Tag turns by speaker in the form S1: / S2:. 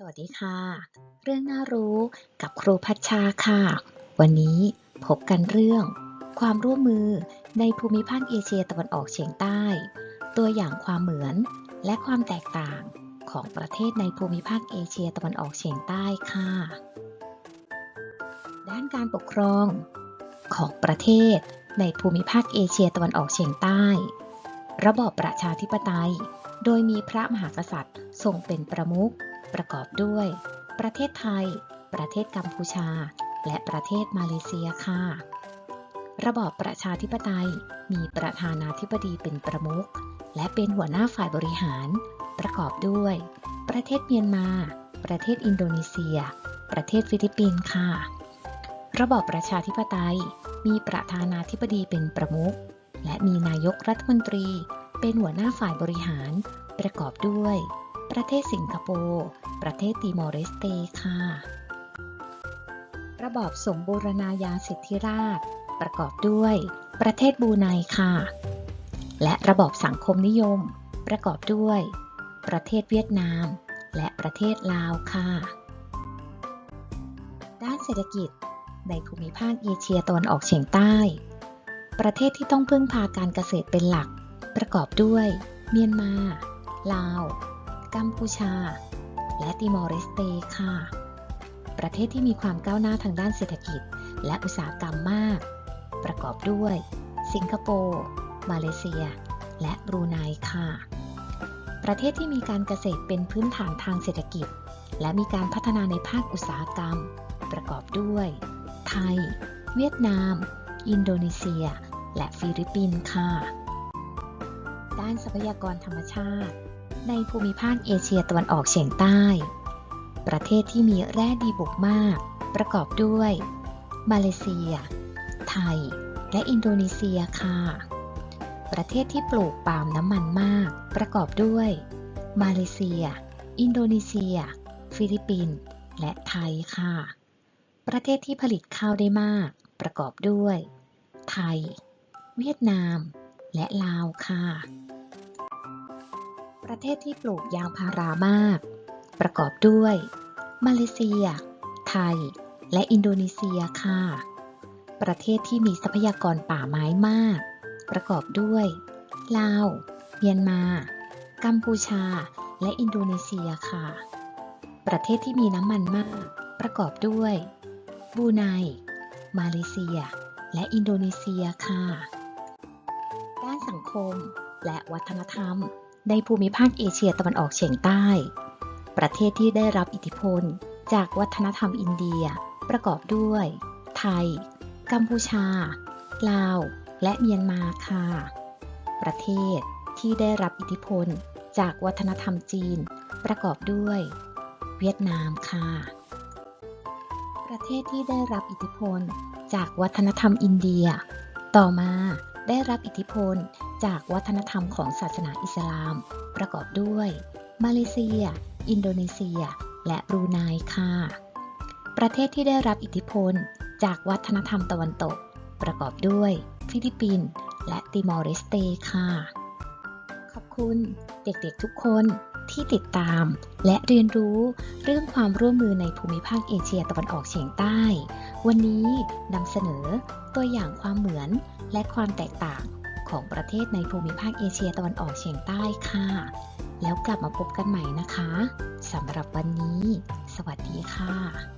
S1: สวัสดีค่ะ เรื่องน่ารู้กับครูพัชชาค่ะ วันนี้พบกันเรื่อง ความร่วมมือในภูมิภาคเอเชียตะวันออกเฉียงใต้ ตัวอย่างความเหมือนและความแตกต่างของประเทศในภูมิภาคเอเชียตะวันออกเฉียงใต้ค่ะ ด้านการปกครองของประเทศในภูมิภาคเอเชียตะวันออกเฉียงใต้ ระบอบประชาธิปไตย โดยมีพระมหากษัตริย์ทรงเป็นประมุข ประกอบด้วย ประเทศไทย ประเทศกัมพูชา และประเทศมาเลเซียค่ะ ระบอบประชาธิปไตยมีประธานาธิบดีเป็นประมุข และเป็นหัวหน้าฝ่ายบริหาร ประกอบด้วย ประเทศเมียนมา ประเทศอินโดนีเซีย ประเทศฟิลิปปินส์ค่ะ ระบอบประชาธิปไตยมีประธานาธิบดีเป็นประมุข และมีนายกรัฐมนตรี เป็นหัวหน้าฝ่ายบริหาร ประกอบด้วย ประเทศสิงคโปร์ ประเทศติมอร์เลสเตค่ะ ระบอบสมบูรณาญาสิทธิราช ประกอบด้วย ประเทศบูไนค่ะ และระบอบสังคมนิยม ประกอบด้วย ประเทศเวียดนาม และประเทศลาวค่ะ ด้านเศรษฐกิจในภูมิภาคเอเชียตะวันออกเฉียงใต้ ประเทศที่ต้องพึ่งพาการเกษตรเป็นหลัก ประกอบด้วย เมียนมา ลาว กัมพูชา และติมอร์เลสเตค่ะ ประเทศที่มีความก้าวหน้าทางด้านเศรษฐกิจ และอุตสาหกรรมมาก ประกอบด้วย สิงคโปร์ มาเลเซีย และบรูไนค่ะ ประเทศที่มีการเกษตรเป็นพื้นฐานทางเศรษฐกิจ และมีการพัฒนาในภาคอุตสาหกรรม ประกอบด้วย ไทย เวียดนาม อินโดนีเซีย และฟิลิปปินส์ค่ะ ด้านทรัพยากรธรรมชาติ ในภูมิภาคเอเชียตะวันออกเฉียงใต้ ประเทศที่มีแร่ดีบุกมาก ประกอบด้วย มาเลเซีย ไทย และอินโดนีเซียค่ะ ประเทศที่ปลูกปาล์มน้ำมันมาก ประกอบด้วย มาเลเซีย อินโดนีเซีย ฟิลิปปินส์และไทยค่ะ ประเทศที่ผลิตข้าวได้มาก ประกอบด้วย ไทย เวียดนาม และลาวค่ะ ประเทศที่ปลูกยางพารามาก ประกอบด้วย มาเลเซีย ไทย และอินโดนีเซียค่ะ ประเทศที่มีทรัพยากรป่าไม้มาก ประกอบด้วย ลาว เมียนมา กัมพูชา และอินโดนีเซียค่ะ ประเทศที่มีน้ำมันมาก ประกอบด้วย บูไน มาเลเซีย และอินโดนีเซียค่ะ ด้านสังคมและวัฒนธรรม ในภูมิภาคเอเชียตะวันออกเฉียงใต้ ประเทศที่ได้รับอิทธิพล จากวัฒนธรรมอินเดียประกอบด้วย ไทย กัมพูชา ลาว และเมียนมาค่ะ ประเทศที่ได้รับอิทธิพล จากวัฒนธรรมจีน ประกอบด้วย เวียดนามค่ะ ประเทศที่ได้รับอิทธิพล จากวัฒนธรรมอินเดีย ต่อมา ได้รับอิทธิพลจากวัฒนธรรมของศาสนาอิสลาม ประกอบด้วย มาเลเซีย อินโดนีเซีย และบรูไนค่ะ ประเทศที่ได้รับอิทธิพลจากวัฒนธรรมตะวันตก ประกอบด้วย ฟิลิปปินส์และติมอร์เลสเตค่ะ ขอบคุณเด็กๆทุกคนที่ติดตามและเรียนรู้เรื่องความร่วมมือในภูมิภาคเอเชียตะวันออกเฉียงใต้ วันนี้นำเสนอตัวอย่างความเหมือนและความแตกต่างของประเทศในภูมิภาคเอเชียตะวันออกเฉียงใต้ค่ะ แล้วกลับมาพบกันใหม่นะคะสำหรับวันนี้ สวัสดีค่ะ